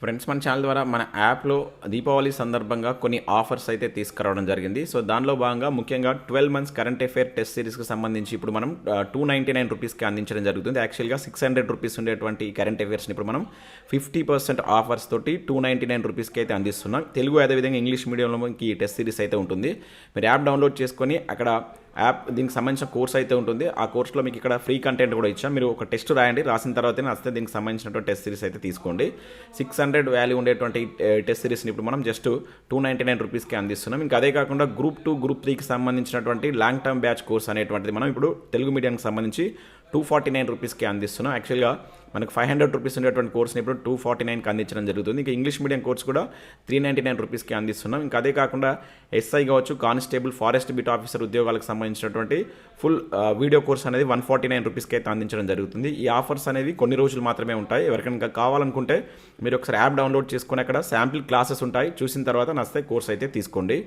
Friends మన channel ద్వారా మన యాప్లో దీపావళి సందర్భంగా కొన్ని ఆఫర్స్ అయితే తీసుకురావడం జరిగింది. సో దానిలో భాగంగా ముఖ్యంగా twelve months current affair test సిరీస్కి సంబంధించి ఇప్పుడు మనం టూ నైంటీ నైన్ రూపీస్కి అందించడం జరుగుతుంది. యాక్చువల్గా సిక్స్ హండ్రెడ్ రూపీస్ ఉండేటువంటి కరెంట్ అఫేర్స్ని ఇప్పుడు మనం ఫిఫ్టీ పర్సెంట్ ఆఫర్స్ తోటి టూ నైంటీ నైన్ రూపీస్కి అయితే అందిస్తున్నాం. తెలుగు అదేవిధంగా ఇంగ్లీష్ మీడియంలో మనకి ఈ టెస్ట్ సిరీస్ అయితే ఉంటుంది. మీరు యాప్ డౌన్లోడ్ చేసుకొని అక్కడ యాప్ దీనికి సంబంధించిన కోర్స్ అయితే ఉంటుంది. ఆ కోర్స్లో మీకు ఇక్కడ ఫ్రీ కంటెంట్ కూడా ఇచ్చాం. మీరు ఒక టెస్ట్ రాయండి. రాసిన తర్వాత నచ్చితే దీనికి సంబంధించినటువంటి టెస్ట్ సిరీస్ అయితే తీసుకోండి. సిక్స్ హండ్రెడ్ వాల్యూ ఉండేటువంటి టెస్ట్ సిరీస్ని ఇప్పుడు మనం జస్ట్ టూ నైంటీ నైన్ రూపీస్కి అందిస్తున్నాం. ఇంకా అదే కాకుండా గ్రూప్ టూ గ్రూప్ త్రీకి సంబంధించినటువంటి లాంగ్ టర్మ్ బ్యాచ్ కోర్స్ అనేటువంటిది మనం ఇప్పుడు తెలుగు మీడియానికి సంబంధించి టూ ఫార్టీ నైన్ రూపీస్కి అందిస్తున్నాం. యాక్చువల్గా మనకు ఫైవ్ హండ్రెడ్ రూపీస్ ఉండేటువంటి కోర్స్ని ఇప్పుడు టూ ఫార్టీ నైన్కి అందించడం జరుగుతుంది. ఇంకా ఇంగ్లీష్ మీడియం కోర్స్ కూడా త్రీ నైంటీ నైన్ రూపీస్కి అందిస్తున్నాం. ఇంకా అదే కాకుండా ఎస్ఐ కావచ్చు కానిస్టేబుల్ ఫారెస్ట్ బీట్ ఆఫీసర్ ఉద్యోగాలకు సంబంధించినటువంటి ఫుల్ వీడియో కోర్స్ అనేది వన్ ఫార్టీ నైన్ రూపీస్కి అయితే అందించడం జరుగుతుంది. ఈ ఆఫర్స్ అనేవి కొన్ని రోజులు మాత్రమే ఉంటాయి. ఎవరికైనా కావాలనుకుంటే మీరు ఒకసారి యాప్ డౌన్లోడ్ చేసుకుని అక్కడ శాంపిల్ క్లాసెస్ ఉంటాయి. చూసిన తర్వాత నచ్చితే కోర్స్ అయితే తీసుకోండి.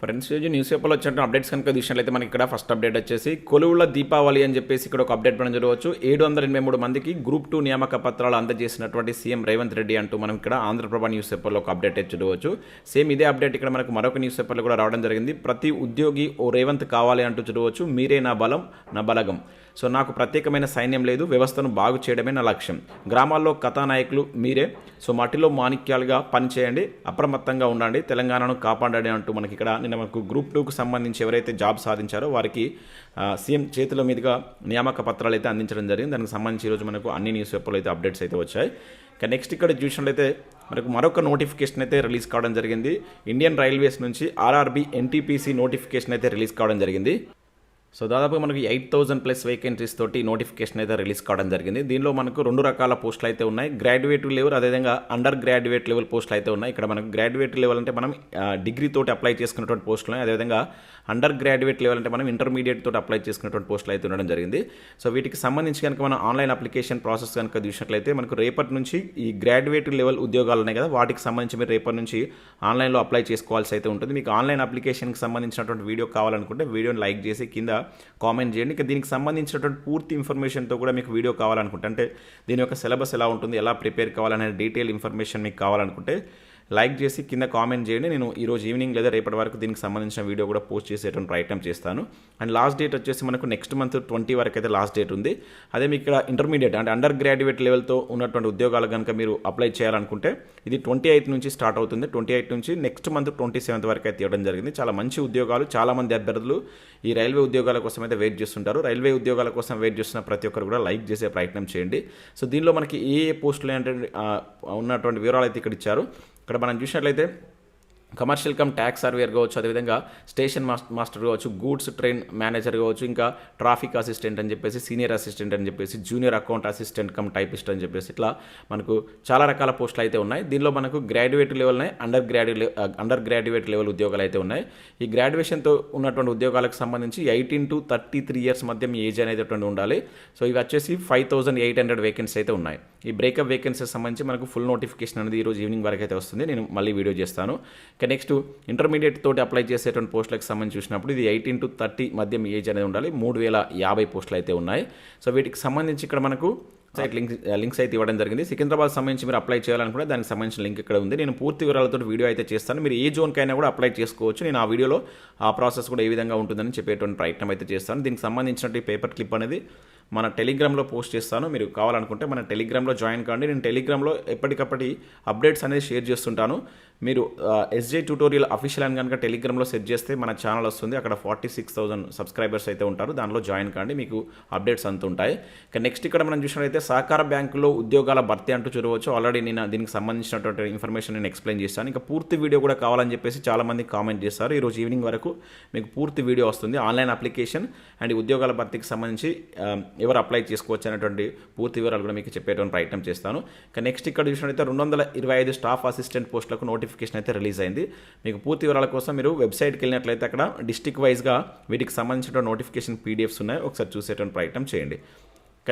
ఫ్రెండ్స్ రోజు న్యూస్ పేపర్లో వచ్చిన అప్డేట్స్ కనుక చూసినట్లయితే మనకి ఇక్కడ ఫస్ట్ అప్డేట్ వచ్చేసి కొలువుల దీపావళి అని చెప్పేసి ఇక్కడ ఒక అప్డేట్ మనం చూడవచ్చు. ఏడు వందల ఎనభై మూడు మందికి గ్రూప్ టూ నియామక పత్రాలు అందజేసినటువంటి సీఎం రేవంత్ రెడ్డి అంటూ మనం ఇక్కడ ఆంధ్రప్రభ న్యూస్ పేపర్లో ఒక అప్డేట్ చూడవచ్చు. సేమ్ ఇదే అప్డేట్ ఇక్కడ మనకు మరొక న్యూస్ పేపర్లో కూడా రావడం జరిగింది. ప్రతి ఉద్యోగి ఓ రేవంత్ కావాలి అంటూ చూడవచ్చు. మీరే నా బలం నా బలగం. సో నాకు ప్రత్యేకమైన సైన్యం లేదు వ్యవస్థను బాగు చేయడమే నా లక్ష్యం. గ్రామాల్లో కథానాయకులు మీరే సో మట్టిలో మాణిక్యాలుగా పనిచేయండి అప్రమత్తంగా ఉండండి తెలంగాణను కాపాడండి అంటూ మనకి ఇక్కడ నిన్న మనకు గ్రూప్ టూకు సంబంధించి ఎవరైతే జాబ్ సాధించారో వారికి సీఎం చేతుల మీదుగా నియామక పత్రాలు అయితే అందించడం జరిగింది. దానికి సంబంధించి ఈరోజు మనకు అన్ని న్యూస్ పేపర్లు అయితే అప్డేట్స్ అయితే వచ్చాయి. ఇంకా నెక్స్ట్ ఇక్కడ చూసినట్లయితే మనకు మరొక నోటిఫికేషన్ అయితే రిలీజ్ కావడం జరిగింది. ఇండియన్ రైల్వేస్ నుంచి ఆర్ఆర్బీ ఎన్టీపీసీ నోటిఫికేషన్ అయితే రిలీజ్ కావడం జరిగింది. సో దాదాపు మనకి ఎయిట్ థౌసండ్ ప్లస్ వేకెన్సీస్ తోటి నోటిఫికేషన్ అయితే రిలీజ్ కావడం జరిగింది. దీనిలో మనకు రెండు రకాల పోస్టులు అయితే ఉన్నాయి. గ్రాడ్యుయేట్ లెవెల్ అదేవిధంగా అండర్ గ్రాడ్యుయేట్ లెవెల్ పోస్టులు అయితే ఉన్నాయి. ఇక్కడ మనకు గ్రాడ్యుయేట్ లెవెల్ అంటే మనం డిగ్రీ తోటి అప్లై చేసుకున్నటువంటి పోస్టులు ఉన్నాయి. అదేవిధంగా అండర్ గ్రాడ్యుయేట్ లెవెల్ అంటే మనం ఇంటర్మీడియట్ తోటి అప్లై చేసుకున్నటువంటి పోస్టులు అయితే ఉండడం జరిగింది. సో వీటికి సంబంధించి కనుక మనం ఆన్లైన్ అప్లికేషన్ ప్రాసెస్ కనుక చూసినట్లయితే మనకు రేపటి నుంచి ఈ గ్రాడ్యుయేట్ లెవెల్ ఉద్యోగాలు ఉన్నాయి కదా వాటికి సంబంధించి మీరు రేపటి నుంచి ఆన్లైన్లో అప్లై చేసుకోవాల్సి అయితే ఉంటుంది. మీకు ఆన్లైన్ అప్లికేషన్కి సంబంధించినటువంటి వీడియో కావాలనుకుంటే వీడియోని లైక్ చేసి కింద కామెంట్ చేయండి. ఇక దీనికి సంబంధించినటువంటి పూర్తి ఇన్ఫర్మేషన్తో కూడా మీకు వీడియో కావాలనుకుంటే అంటే దీని యొక్క సిలబస్ ఎలా ఉంటుంది ఎలా ప్రిపేర్ కావాలనే డీటెయిల్ ఇన్ఫర్మేషన్ మీకు కావాలనుకుంటే లైక్ చేసి కింద కామెంట్ చేయండి. నేను ఈరోజు ఈవినింగ్ లేదా రేపటి వరకు దీనికి సంబంధించిన వీడియో కూడా పోస్ట్ చేసేటువంటి ప్రయత్నం చేస్తాను. అండ్ లాస్ట్ డేట్ వచ్చేసి మనకు నెక్స్ట్ మంత్ ట్వంటీ వరకు అయితే లాస్ట్ డేట్ ఉంది. అదే మీకు ఇక్కడ ఇంటర్మీడియట్ అంటే అండర్ గ్రాడ్యుయేట్ లెవెల్తో ఉన్నటువంటి ఉద్యోగాలు కనుక మీరు అప్లై చేయాలనుకుంటే ఇది ట్వంటీ ఎయిత్ నుంచి స్టార్ట్ అవుతుంది. ట్వంటీ ఎయిట్ నుంచి నెక్స్ట్ మంత్ ట్వంటీ సెవెంత్ వరకు అయితే ఇవ్వడం జరిగింది. చాలా మంచి ఉద్యోగాలు చాలా మంది అభ్యర్థులు ఈ రైల్వే ఉద్యోగాల కోసం అయితే వెయిట్ చేస్తుంటారు. రైల్వే ఉద్యోగాల కోసం వెయిట్ చేస్తున్న ప్రతి ఒక్కరు కూడా లైక్ చేసే ప్రయత్నం చేయండి. సో దీనిలో మనకి ఏ ఏ పోస్టులు ఉన్నటువంటి వివరాలు అయితే ఇక్కడ ఇచ్చారు. ఇక్కడ మనం చూసినట్లయితే కమర్షియల్ కమ్ ట్యాక్స్ సర్వేయర్ కావచ్చు అదేవిధంగా స్టేషన్ మాస్- మాస్టర్ కావచ్చు గూడ్స్ ట్రైన్ మేనేజర్ కావచ్చు ఇంకా ట్రాఫిక్ అసిస్టెంట్ అని చెప్పేసి సీనియర్ అసిస్టెంట్ అని చెప్పేసి junior account assistant cum typist అని చెప్పేసి ఇట్లా మనకు చాలా రకాల పోస్టులు అయితే ఉన్నాయి. దీనిలో మనకు గ్రాడ్యుయేట్ లెవెల్ ఉన్నాయి under graduate under graduate level ఉద్యోగాలు అయితే ఉన్నాయి. ఈ గ్రాడ్యుయేషన్తో ఉన్నటువంటి ఉద్యోగాలకు సంబంధించి eighteen to thirty three years మధ్య మీ ఏజ్ అనేది అటువంటి ఉండాలి. సో ఇవి వచ్చేసి five thousand eight hundred vacancy అయితే ఉన్నాయి. ఈ బ్రేకప్ వేకెన్సీస్ సంబంధించి మనకు ఫుల్ నోటిఫికేషన్ అనేది ఈరోజు ఈవినింగ్ వరకు అయితే వస్తుంది. నేను మళ్ళీ వీడియో చేస్తాను. ఇక నెక్స్ట్ ఇంటర్మీడియట్ తోటి అప్లై చేసేటువంటి పోస్టులకు సంబంధించి చూసినప్పుడు ఇది ఎయిటీన్ టు థర్టీ మధ్య మీ ఏజ్ అనేది ఉండాలి. మూడు వేల యాభై పోస్టులు అయితే ఉన్నాయి. సో వీటికి సంబంధించి ఇక్కడ మనకు సైట్ లింక్ లింక్స్ అయితే ఇవ్వడం జరిగింది. సికింద్రాబాద్ సంబంధించి మీరు అప్లై చేయాలనుకుంటే దానికి సంబంధించిన లింక్ ఇక్కడ ఉంది. నేను పూర్తి వివరాలతో వీడియో అయితే చేస్తాను. మీరు ఏ జోన్కైనా కూడా అప్లై చేసుకోవచ్చు. నేను ఆ వీడియోలో ఆ ప్రాసెస్ కూడా ఏ విధంగా ఉంటుందని చెప్పేటువంటి ప్రయత్నం అయితే చేస్తాను. దీనికి సంబంధించినటువంటి పేపర్ క్లిప్ అనేది మన టెలిగ్రామ్లో పోస్ట్ చేస్తాను. మీరు కావాలనుకుంటే మన టెలిగ్రామ్లో జాయిన్ కాండి. నేను టెలిగ్రామ్లో ఎప్పటికప్పటి అప్డేట్స్ అనేది షేర్ చేస్తుంటాను. మీరు ఎస్జే ట్యూటోరియల్ అఫీషియల్ అని కనుక టెలిగ్రామ్లో సెట్ చేస్తే మన ఛానల్ వస్తుంది. అక్కడ ఫార్టీ సిక్స్ థౌసండ్ సబ్స్క్రైబర్స్ అయితే ఉంటారు. దానిలో జాయిన్ కాండి. మీకు అప్డేట్స్ అంత ఉంటాయి. ఇక నెక్స్ట్ ఇక్కడ మనం చూసినట్లయితే సహకార బ్యాంకులో ఉద్యోగాల భర్తీ అంటూ చూడవచ్చు. ఆల్రెడీ నేను దీనికి సంబంధించినటువంటి ఇన్ఫర్మేషన్ నేను ఎక్స్ప్లెయిన్ చేస్తాను ఇంకా పూర్తి వీడియో కూడా కావాలని చెప్పేసి చాలామంది కామెంట్ చేస్తారు. ఈరోజు ఈవినింగ్ వరకు మీకు పూర్తి వీడియో వస్తుంది. ఆన్లైన్ అప్లికేషన్ అండ్ ఉద్యోగాల భర్తీకి సంబంధించి ఎవరు అప్లై చేసుకోవచ్చు అనేటువంటి పూర్తి వివరాలు కూడా మీకు చెప్పేటువంటి ప్రయత్నం చేస్తాను. ఇక నెక్స్ట్ ఇక్కడ చూసినట్లయితే రెండు వందల ఇరవై ఐదు స్టాఫ్ అసిస్టెంట్ పోస్టులకు నోటిఫికేషన్ అయితే రిలీజ్ అయింది. మీకు పూర్తి వివరాల కోసం మీరు వెబ్సైట్కి వెళ్ళినట్లయితే అక్కడ డిస్టిక్ వైజ్గా వీటికి సంబంధించిన నోటిఫికేషన్ పీడిఎఫ్స్ ఉన్నాయి. ఒకసారి చూసేటువంటి ప్రయత్నం చేయండి.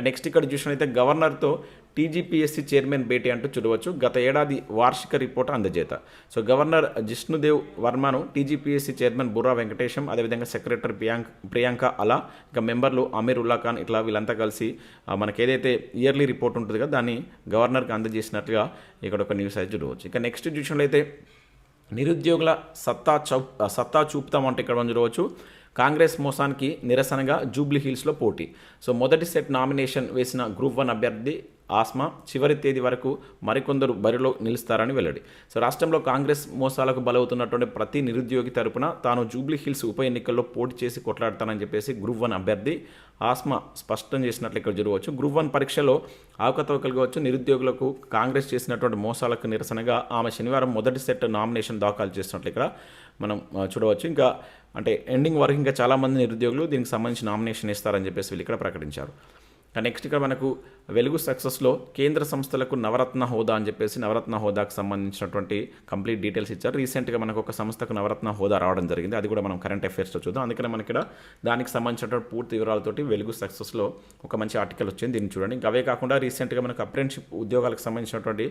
నెక్స్ట్ ఇక్కడ చూసినట్లయితే గవర్నర్తో టీజీపీఎస్సీ చైర్మన్ భేటీ అంటూ చూడవచ్చు. గత ఏడాది వార్షిక రిపోర్ట్ అందజేత. సో గవర్నర్ జిష్ణుదేవ్ వర్మను టీజీపీఎస్సీ చైర్మన్ బుర్రా వెంకటేశం అదేవిధంగా సెక్రటరీ ప్రియాంక్ ప్రియాంక అలా ఇంకా మెంబర్లు అమీర్ ఉల్లా ఖాన్ ఇట్లా వీళ్ళంతా కలిసి మనకి ఏదైతే ఇయర్లీ రిపోర్ట్ ఉంటుంది కదా దాన్ని గవర్నర్కి అందజేసినట్లుగా ఇక్కడ ఒక న్యూస్ అయితే చూడవచ్చు. ఇక నెక్స్ట్ చూసినట్లయితే నిరుద్యోగుల సత్తా చౌ సత్తా చూపుతామంటే ఇక్కడ మనం చూడవచ్చు. కాంగ్రెస్ మోసానికి నిరసనగా జూబ్లీ హిల్స్లో పోటీ. సో మొదటి సెట్ నామినేషన్ వేసిన గ్రూప్ వన్ అభ్యర్థి ఆస్మా చివరి తేదీ వరకు మరికొందరు బరిలో నిలుస్తారని వెల్లడి. సో రాష్ట్రంలో కాంగ్రెస్ మోసాలకు బలవుతున్నటువంటి ప్రతి నిరుద్యోగి తరపున తాను జూబ్లీ హిల్స్ ఉప ఎన్నికల్లో పోటీ చేసి కొట్లాడతానని చెప్పేసి గ్రూప్ వన్ అభ్యర్థి ఆస్మా స్పష్టం చేసినట్లు ఇక్కడ చూడవచ్చు గ్రూప్ వన్ పరీక్షలో అవకతవకలు నిరుద్యోగులకు కాంగ్రెస్ చేసినటువంటి మోసాలకు నిరసనగా ఆమె శనివారం మొదటి సెట్ నామినేషన్ దాఖలు చేసినట్లు ఇక్కడ మనం చూడవచ్చు. ఇంకా అంటే ఎండింగ్ వరకు ఇంకా చాలామంది నిరుద్యోగులు దీనికి సంబంధించి నామినేషన్ ఇస్తారని చెప్పేసి వీళ్ళు ఇక్కడ ప్రకటించారు. నెక్స్ట్ ఇక్కడ మనకు వెలుగు సక్సెస్లో కేంద్ర సంస్థలకు నవరత్న హోదా అని చెప్పేసి నవరత్న హోదాకు సంబంధించినటువంటి కంప్లీట్ డీటెయిల్స్ ఇచ్చారు. రీసెంట్గా మనకు ఒక సంస్థకు నవరత్న హోదా రావడం జరిగింది. అది కూడా మనం కరెంట్ అఫైర్స్లో చూద్దాం. అందుకనే మనకి ఇక్కడ దానికి సంబంధించినటువంటి పూర్తి వివరాలతోటి వెలుగు సక్సెస్లో ఒక మంచి ఆర్టికల్ వచ్చింది. దీన్ని చూడండి. ఇంకా అవే కాకుండా రీసెంట్గా మనకు అప్రెంటిషిప్ ఉద్యోగాలకు సంబంధించినటువంటి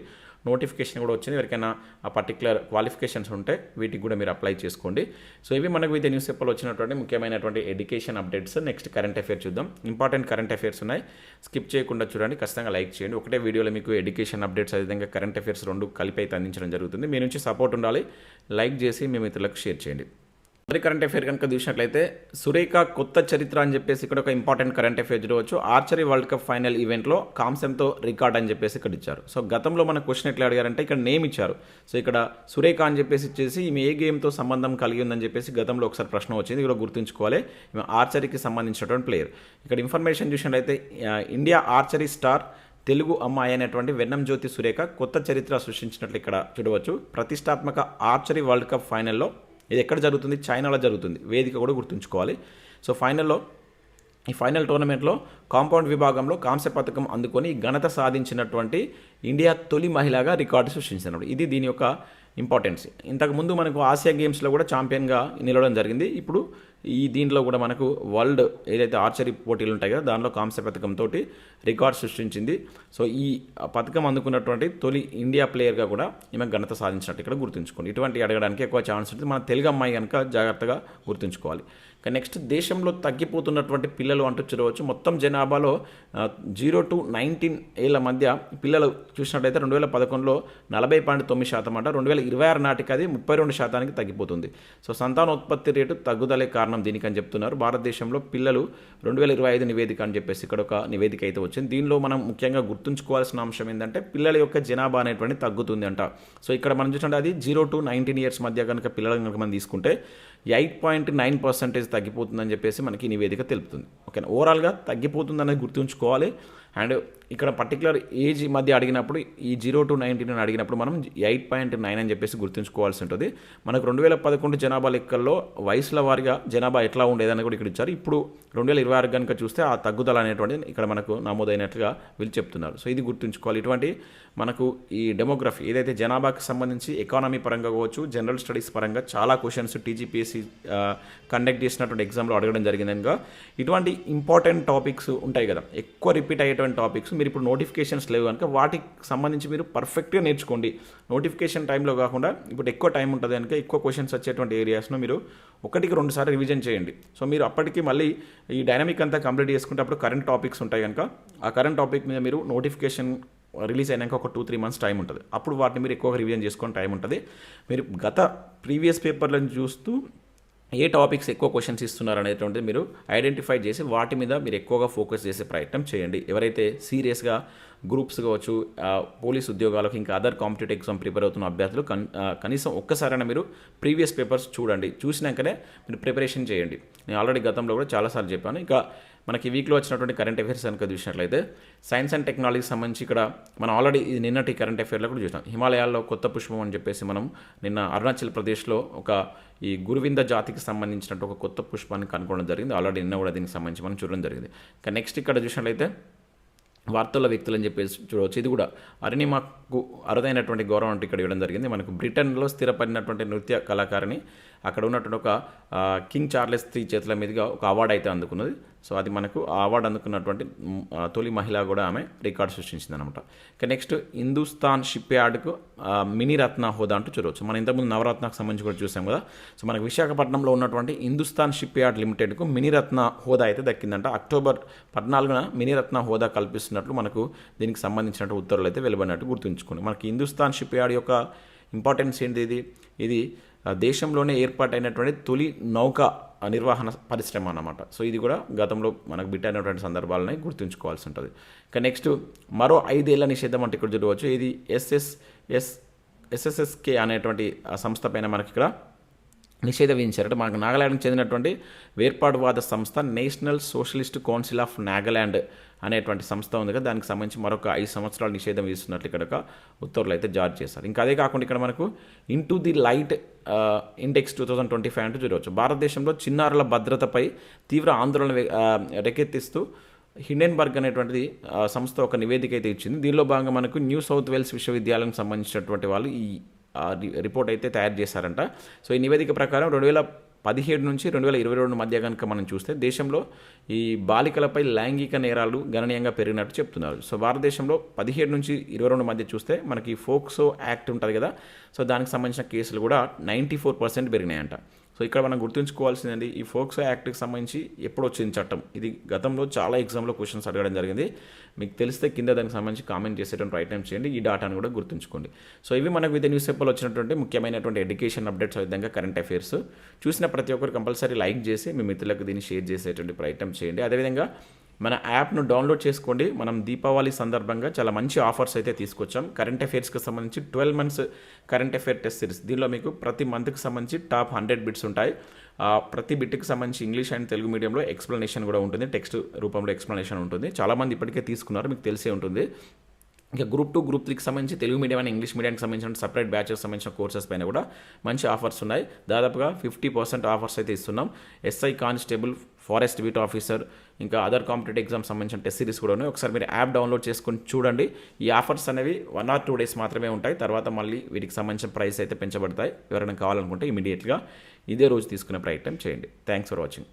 నోటిఫికేషన్ కూడా వచ్చింది. ఎవరికైనా ఆ పర్టికులర్ క్వాలిఫికేషన్స్ ఉంటే వీటికి కూడా మీరు అప్లై చేసుకోండి. సో ఇవి మనకు వివిధ న్యూస్ పేపర్లో వచ్చినటువంటి ముఖ్యమైనటువంటి education updates next current affairs చూద్దాం. ఇంపార్టెంట్ కరెంట్ అఫైర్స్ ఉన్నాయి. స్కిప్ చేయకుండా చూడండి ఖచ్చితంగా లైక్ చేయండి. ఒకటే వీడియోలో మీకు ఎడ్యుకేషన్ అప్డేట్స్ అదేవిధంగా కరెంట్ అఫైర్స్ రెండు కలిపి అయితే అందించడం జరుగుతుంది. మీ నుంచి సపోర్ట్ ఉండాలి. లైక్ చేసి మీ మిత్రులకు షేర్ చేయండి. మరి కరెంట్ అఫేర్ కనుక చూసినట్లయితే సురేఖ కొత్త చరిత్ర అని చెప్పేసి ఇక్కడ ఒక ఇంపార్టెంట్ కరెంట్ అఫేర్ చూడవచ్చు. ఆర్చరీ వరల్డ్ కప్ ఫైనల్ ఈవెంట్లో కాంస్యంతో రికార్డ్ అని చెప్పేసి ఇక్కడ ఇచ్చారు. సో గతంలో మన క్వశ్చన్ ఎట్లా అడిగారంటే ఇక్కడ నేమ్ ఇచ్చారు. సో ఇక్కడ సురేఖ అని చెప్పేసి ఇచ్చేసి ఈమె ఏ గేమ్తో సంబంధం కలిగి ఉందని చెప్పేసి గతంలో ఒకసారి ప్రశ్న వచ్చింది. ఇక్కడ గుర్తుంచుకోవాలి. ఈమె ఆర్చరీకి సంబంధించినటువంటి ప్లేయర్ ఇక్కడ ఇన్ఫర్మేషన్ చూసినట్లయితే ఇండియా ఆర్చరీ స్టార్ తెలుగు అమ్మాయి అయినటువంటి వెన్నం జ్యోతి సురేఖ కొత్త చరిత్ర సృష్టించినట్లు ఇక్కడ చూడవచ్చు. ప్రతిష్టాత్మక ఆర్చరీ వరల్డ్ కప్ ఫైనల్లో ఇది ఎక్కడ జరుగుతుంది? చైనాలో జరుగుతుంది. వేదిక కూడా గుర్తుంచుకోవాలి. సో ఫైనల్లో ఈ ఫైనల్ టోర్నమెంట్లో కాంపౌండ్ విభాగంలో కాంస్య పథకం అందుకొని ఘనత సాధించినటువంటి ఇండియా తొలి మహిళగా రికార్డు సృష్టించినప్పుడు ఇది దీని యొక్క ఇంపార్టెన్స్. ఇంతకుముందు మనకు ఆసియా గేమ్స్లో కూడా ఛాంపియన్గా నిలవడం జరిగింది. ఇప్పుడు ఈ దీంట్లో కూడా మనకు వరల్డ్ ఏదైతే ఆర్చరీ పోటీలు ఉంటాయో కదా దానిలో కాంస్య పథకంతో రికార్డ్ సృష్టించింది. సో ఈ పథకం అందుకున్నటువంటి తొలి ఇండియా ప్లేయర్గా కూడా ఈమె ఘనత సాధించినట్టు ఇక్కడ గుర్తుంచుకోండి. ఇటువంటి అడగడానికి ఎక్కువ ఛాన్స్ ఉంటుంది. మన తెలుగు అమ్మాయి కనుక జాగ్రత్తగా గుర్తుంచుకోవాలి. నెక్స్ట్ దేశంలో తగ్గిపోతున్నటువంటి పిల్లలు అంటూ చూడవచ్చు. మొత్తం జనాభాలో జీరో టు నైన్టీన్ ఏళ్ళ మధ్య పిల్లలు చూసినట్లయితే రెండు వేల పదకొండులో నలభై పాయింట్ తొమ్మిది శాతం అంట. రెండు వేల ఇరవై ఆరు నాటికి అది ముప్పై రెండు శాతానికి తగ్గిపోతుంది. సో సంతానోత్పత్తి రేటు తగ్గుదలే కారణం దీనికని చెప్తున్నారు. భారతదేశంలో పిల్లలు రెండు వేల ఇరవై ఐదు నివేదిక అని చెప్పేసి ఇక్కడ ఒక నివేదిక అయితే వచ్చింది. దీనిలో మనం ముఖ్యంగా గుర్తుంచుకోవాల్సిన అంశం ఏంటంటే పిల్లల యొక్క జనాభా అనేటువంటి తగ్గుతుంది అంట. సో ఇక్కడ మనం చూసినట్టు అది జీరో టు నైన్టీన్ ఇయర్స్ మధ్య కనుక పిల్లలు కనుక మనం తీసుకుంటే ఎయిట్ పాయింట్ నైన్ పర్సెంటేజ్ తగ్గిపోతుందని చెప్పేసి మనకి నివేదిక తెలుపుతుంది. ఓకేనా? ఓవరాల్గా తగ్గిపోతుందనేది గుర్తుంచుకోవాలి. అండ్ ఇక్కడ పర్టికులర్ ఏజ్ మధ్య అడిగినప్పుడు ఈ జీరో టు నైన్టీన్ అని అడిగినప్పుడు మనం ఎయిట్ పాయింట్ నైన్ అని చెప్పేసి గుర్తుంచుకోవాల్సి ఉంటుంది. మనకు రెండు వేల పదకొండు జనాభా లెక్కల్లో వయసుల వారిగా జనాభా ఎట్లా ఉండేదని కూడా ఇక్కడ ఇచ్చారు. ఇప్పుడు రెండు వేల ఇరవై ఆరు కనుక చూస్తే ఆ తగ్గుదల అనేటువంటిది ఇక్కడ మనకు నమోదైనట్లుగా వీళ్ళు చెప్తున్నారు. సో ఇది గుర్తుంచుకోవాలి. ఇటువంటి మనకు ఈ డెమోగ్రఫీ ఏదైతే జనాభాకి సంబంధించి ఎకానమీ పరంగా కావచ్చు జనరల్ స్టడీస్ పరంగా చాలా క్వశ్చన్స్ టీజీపీఎస్సీ కండక్ట్ చేసినటువంటి ఎగ్జామ్లో అడగడం జరిగింది ఇటువంటి ఇంపార్టెంట్ టాపిక్స్ ఉంటాయి కదా. ఎక్కువ రిపీట్ అయ్యేటువంటి టాపిక్స్ మీరు ఇప్పుడు నోటిఫికేషన్స్ లేవు కనుక వాటికి సంబంధించి మీరు పర్ఫెక్ట్గా నేర్చుకోండి. నోటిఫికేషన్ టైంలో కాకుండా ఇప్పుడు ఎక్కువ టైం ఉంటుంది కనుక ఎక్కువ క్వశ్చన్స్ వచ్చేటువంటి ఏరియాస్ను మీరు ఒకటికి రెండు సార్లు రివిజన్ చేయండి. సో మీరు అప్పటికి మళ్ళీ ఈ డైనమిక్ అంతా కంప్లీట్ చేసుకుంటే అప్పుడు కరెంట్ టాపిక్స్ ఉంటాయి కనుక ఆ కరెంట్ టాపిక్ మీద మీరు నోటిఫికేషన్ రిలీజ్ అయినాక ఒక టూ త్రీ మంత్స్ టైం ఉంటుంది. అప్పుడు వాటిని మీరు ఎక్కువగా రివిజన్ చేసుకొని టైం ఉంటుంది. మీరు గత ప్రీవియస్ పేపర్లను చూస్తూ ఏ టాపిక్స్ ఎక్కువ క్వశ్చన్స్ ఇస్తున్నారు అనేటువంటిది మీరు ఐడెంటిఫై చేసి వాటి మీద మీరు ఎక్కువగా ఫోకస్ చేసే ప్రయత్నం చేయండి. ఎవరైతే సీరియస్గా గ్రూప్స్ కావచ్చు పోలీస్ ఉద్యోగాలకు ఇంకా అదర్ కాంపిటేటివ్ ఎగ్జామ్ ప్రిపేర్ అవుతున్న అభ్యర్థులు కన్ కనీసం ఒక్కసారైనా మీరు ప్రీవియస్ పేపర్స్ చూడండి. చూసినాకనే మీరు ప్రిపరేషన్ చేయండి. నేను ఆల్రెడీ గతంలో కూడా చాలాసార్లు చెప్పాను. ఇంకా మనకి వీక్లో వచ్చినటువంటి కరెంట్ అఫైర్స్ కనుక చూసినట్లయితే సైన్స్ అండ్ టెక్నాలజీకి సంబంధించి ఇక్కడ మనం ఆల్రెడీ నిన్నటి కరెంట్ అఫైర్లో కూడా చూసాం హిమాలయాల్లో కొత్త పుష్పం అని చెప్పేసి మనం నిన్న అరుణాచల్ ప్రదేశ్లో ఒక ఈ గురువింద జాతికి సంబంధించినట్టు ఒక కొత్త పుష్పాన్ని కనుగొనడం జరిగింది. ఆల్రెడీ నిన్న కూడా దీనికి సంబంధించి మనం చూడడం జరిగింది. ఇంకా నెక్స్ట్ ఇక్కడ చూసినట్లయితే వార్తల వ్యక్తులు అని చెప్పేసి చూడవచ్చు. ఇది కూడా అరుణిమకు అరుదైనటువంటి గౌరవం ఇక్కడ ఇవ్వడం జరిగింది. మనకు బ్రిటన్లో స్థిరపడినటువంటి నృత్య కళాకారిణి అక్కడ ఉన్నటువంటి ఒక కింగ్ చార్లెస్ త్రీ చేతుల మీదుగా ఒక అవార్డు అయితే అందుకున్నది. సో అది మనకు ఆ అవార్డు అందుకున్నటువంటి తొలి మహిళ కూడా ఆమె రికార్డు సృష్టించింది అనమాట ఇక నెక్స్ట్ హిందుస్థాన్ షిప్ యార్డ్కు మినీ రత్న హోదా అంటూ చూడవచ్చు. మనం ఇంతకుముందు నవరత్నకు సంబంధించి కూడా చూసాం కదా. సో మనకు విశాఖపట్నంలో ఉన్నటువంటి హిందుస్థాన్ షిప్ యార్డ్ లిమిటెడ్కు మినీ రత్న హోదా అయితే దక్కిందంట. అక్టోబర్ పద్నాలుగున మినీ రత్న హోదా కల్పిస్తున్నట్లు మనకు దీనికి సంబంధించినట్టు ఉత్తర్వులు అయితే వెలువడినట్టు గుర్తుంచుకోండి. మనకి హిందుస్థాన్ షిప్ యార్డ్ యొక్క ఇంపార్టెన్స్ ఏంటి ఇది ఇది దేశంలోనే ఏర్పాటైనటువంటి తొలి నౌక నిర్వహణ పరిశ్రమ అన్నమాట. సో ఇది కూడా గతంలో మనకు బిట్టైనటువంటి సందర్భాలని గుర్తుంచుకోవాల్సి ఉంటుంది. ఇక నెక్స్ట్ మరో ఐదేళ్ళ నిషేధం అంటే ఇక్కడ చూడవచ్చు. ఇది ఎస్ఎస్ఎస్ ఎస్ఎస్ఎస్కే అనేటువంటి సంస్థ పైన మనకి ఇక్కడ నిషేధ విధించారు మనకు నాగాలాండ్కి చెందినటువంటి వేర్పాటువాద సంస్థ national socialist council of Nagaland అనేటువంటి సంస్థ ఉంది కదా. దానికి సంబంధించి మరొక ఐదు సంవత్సరాలు నిషేధం విధిస్తున్నట్లు ఇక్కడ ఒక ఉత్తర్వులు అయితే జారీ చేశారు. ఇంకా అదే కాకుండా ఇక్కడ మనకు into the light index two thousand twenty five అంటూ చూడవచ్చు. భారతదేశంలో చిన్నారుల భద్రతపై తీవ్ర ఆందోళన రెకెత్తిస్తూ రేకెత్తిస్తూ హిండెన్బర్గ్ అనేటువంటిది సంస్థ ఒక నివేదిక అయితే ఇచ్చింది. దీనిలో భాగంగా మనకు న్యూ సౌత్ వేల్స్ విశ్వవిద్యాలయం సంబంధించినటువంటి వాళ్ళు ఈ రిపోర్ట్ అయితే తయారు చేశారంట. సో ఈ నివేదిక ప్రకారం రెండు వేల పదిహేడు నుంచి రెండు వేల ఇరవై రెండు మధ్య కనుక మనం చూస్తే దేశంలో ఈ బాలికలపై లైంగిక నేరాలు గణనీయంగా పెరిగినట్టు చెప్తున్నారు. సో భారతదేశంలో పదిహేడు నుంచి ఇరవై రెండు మధ్య చూస్తే మనకి ఫోక్సో యాక్ట్ ఉంటుంది కదా. సో దానికి సంబంధించిన కేసులు కూడా నైంటీ ఫోర్ పర్సెంట్ పెరిగినాయంట. సో ఇక్కడ మనం గుర్తుంచుకోవాల్సిందండి ఈ ఫోక్సో యాక్ట్కి సంబంధించి ఎప్పుడు వచ్చింది చట్టం? ఇది గతంలో చాలా ఎగ్జామ్లో క్వశ్చన్స్ అడగడం జరిగింది. మీకు తెలిస్తే కింద దానికి సంబంధించి కామెంట్ చేసేటువంటి ప్రయత్నం చేయండి ఈ డాటాను కూడా గుర్తుంచుకోండి. సో ఇవి మనకు వివిధ న్యూస్ పేపర్లో వచ్చినటువంటి ముఖ్యమైనటువంటి ఎడ్యుకేషన్ అప్డేట్స్ విధంగా కరెంట్ అఫైర్స్. చూసిన ప్రతి ఒక్కరు కంపల్సరీ లైక్ చేసి మీ మిత్రులకు దీన్ని షేర్ చేసేటువంటి ప్రయత్నం చేయండి. అదేవిధంగా మన యాప్ను డౌన్లోడ్ చేసుకోండి. మనం దీపావళి సందర్భంగా చాలా మంచి ఆఫర్స్ అయితే తీసుకొచ్చాం. కరెంట్ అఫైర్స్కి సంబంధించి twelve months current affair test series. దీనిలో మీకు ప్రతి మంత్కి సంబంధించి టాప్ హండ్రెడ్ బిట్స్ ఉంటాయి. ఆ, ప్రతి బిట్కి సంబంధించి ఇంగ్లీష్ అండ్ తెలుగు మీడియంలో ఎక్స్ప్లెనేషన్ కూడా ఉంటుంది. టెక్స్ట్ రూపంలో ఎక్స్ప్లెనేషన్ ఉంటుంది. చాలామంది ఇప్పటికే తీసుకున్నారు. మీకు తెలిసే ఉంటుంది. ఇంకా గ్రూప్ టూ గ్రూప్ త్రీకి సంబంధించి తెలుగు మీడియం అండ్ ఇంగ్లీష్ మీడియానికి సంబంధించిన సపరేట్ బ్యాచెస్ సంబంధించిన కోర్సెస్ పైన కూడా మంచి ఆఫర్స్ ఉన్నాయి. దాదాపుగా ఫిఫ్టీ పర్సెంట్ ఆఫర్స్ అయితే ఇస్తున్నాం. SI constable forest beat officer ఇంకా అదర్ కాంపిటేటివ్ ఎగ్జామ్ సంబంధించిన టెస్ట్ సిరీస్ కూడా ఉన్నాయి. ఒకసారి మీరు యాప్ డౌన్లోడ్ చేసుకొని చూడండి. ఈ ఆఫర్స్ అనేవి వన్ ఆర్ టూ డేస్ మాత్రమే ఉంటాయి. తర్వాత మళ్ళీ వీటికి సంబంధించిన ప్రైస్ అయితే పెంచబడతాయి. ఎవరైనా కావాలనుకుంటే ఇమీడియట్గా ఇదే రోజు తీసుకునే ప్రయత్నం చేయండి. Thanks for watching.